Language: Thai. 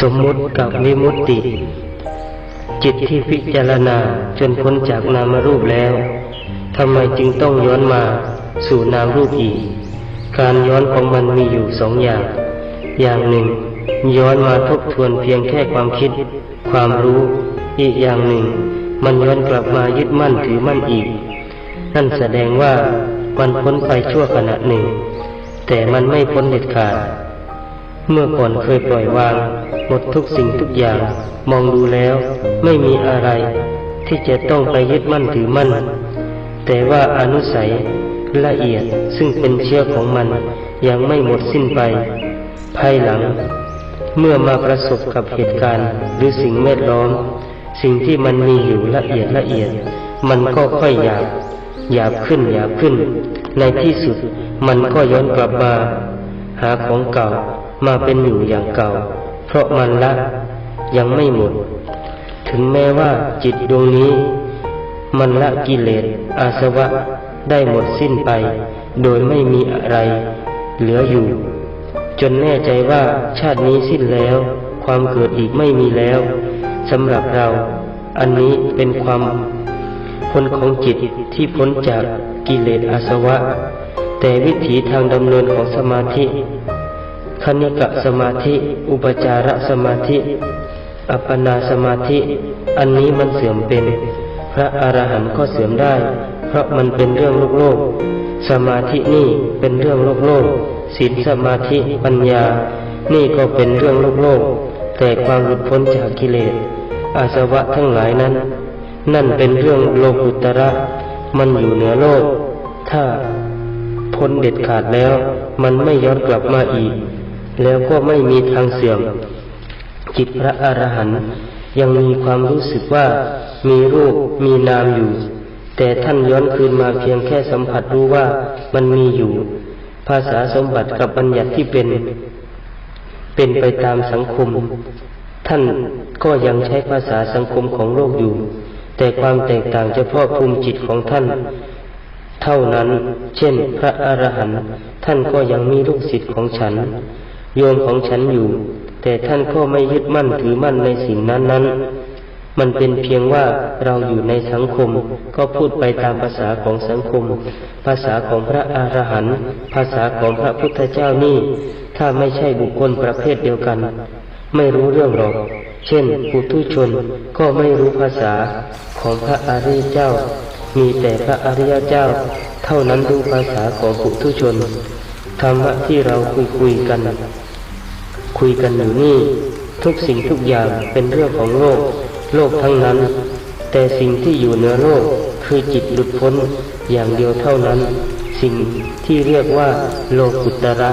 สมมุติกับวิมุตติ จิตที่พิจารณาจนพ้นจากนามรูปแล้วทำไมจึงต้องย้อนมาสู่นามรูปอีก การย้อนของมันมีอยู่สองอย่าง อย่างหนึ่ง ย้อนมาทบทวนเพียงแค่ความคิด ความรู้ อีกอย่างหนึ่ง มันย้อนกลับมายึดมั่นถือมั่นอีก นั่นแสดงว่ามันพ้นไปชั่วขณะหนึ่ง แต่มันไม่พ้นเด็ดขาด เมื่อก่อนเคยปล่อยวาง หมดทุกสิ่งทุกอย่าง มองดูแล้ว ไม่มีอะไร ที่จะต้องไปยึดมั่นถือมั่น แต่ว่าอนุสัยละเอียดซึ่งเป็นเชื้อของมันยังไม่หมดสิ้นไป ภายหลัง เมื่อมาประสบกับเหตุการณ์หรือสิ่งแวดล้อม สิ่งที่มันมีอยู่ละเอียดละเอียด มันก็ค่อยหยาบหยาบขึ้นหยาบขึ้น ในที่สุดมันก็ย้อนกลับมา หาของเก่า มาเป็นอยู่อย่างเก่า เพราะมันละยังไม่หมด ถึงแม้ว่าจิตดวงนี้ มันละกิเลสอาสวะได้หมดสิ้นไป โดยไม่มีอะไร เหลืออยู่ จนแน่ใจว่าชาตินี้สิ้นแล้ว ความเกิดอีกไม่มีแล้วสำหรับเรา อันนี้เป็นความพ้นของจิตที่พ้นจากกิเลสอาสวะ แต่วิถีทางดำเนินของสมาธิ ณิกะสมาธิ อุปจารสมาธิ อัปปนาสมาธิ อันนี้มันเสื่อมเป็น พระอรหันต์ก็เสื่อมได้ เพราะมันเป็นเรื่องโลกโลก สมาธินี่เป็นเรื่องโลกโลกศีลสมาธิปัญญา นี่ก็เป็นเรื่องโลกโลก แต่ความหลุดพ้นจากกิเลส อาสวะทั้งหลายนั้น นั่นเป็นเรื่องโลกุตระ มันอยู่เหนือโลก ถ้าพ้นเด็ดขาดแล้ว มันไม่ย้อนกลับมาอีก แล้วก็ไม่มีทางเสื่อม จิตพระอรหันต์ยังมีความรู้สึกว่ามีรูปมีนามอยู่ แต่ท่านย้อนคืนมาเพียงแค่สัมผัสรู้ว่ามันมีอยู่ ภาษาสมบัติกับบัญญัติที่เป็น เป็นไปตามสังคม ท่านก็ยังใช้ภาษาสังคมของโลกอยู่ แต่ความแตกต่างเฉพาะภูมิจิตของท่านเท่านั้น เช่น พระอรหันต์ท่านก็ยังมีลูกศิษย์ของฉัน โยมของฉันอยู่ แต่ท่านก็ไม่ยึดมั่นถือมั่นในสิ่งนั้นนั้นมันเป็นเพียงว่าเราอยู่ในสังคม ก็พูดไปตามภาษาของสังคม ภาษาของพระอรหันต์ภาษาของพระพุทธเจ้านี่ ถ้าไม่ใช่บุคคลประเภทเดียวกัน ไม่รู้เรื่องหรอก เช่นปุถุชนก็ไม่รู้ภาษาของพระอริยเจ้า มีแต่พระอริยเจ้า เท่านั้นรู้ภาษาของปุถุชนธรรมะที่เราคุยคุยกัน คุยกันอยู่นี่ ทุกสิ่งทุกอย่างเป็นเรื่องของโลก โลกทั้งนั้น แต่สิ่งที่อยู่เหนือโลกคือจิตหลุดพ้นอย่างเดียวเท่านั้น สิ่งที่เรียกว่าโลกุตระ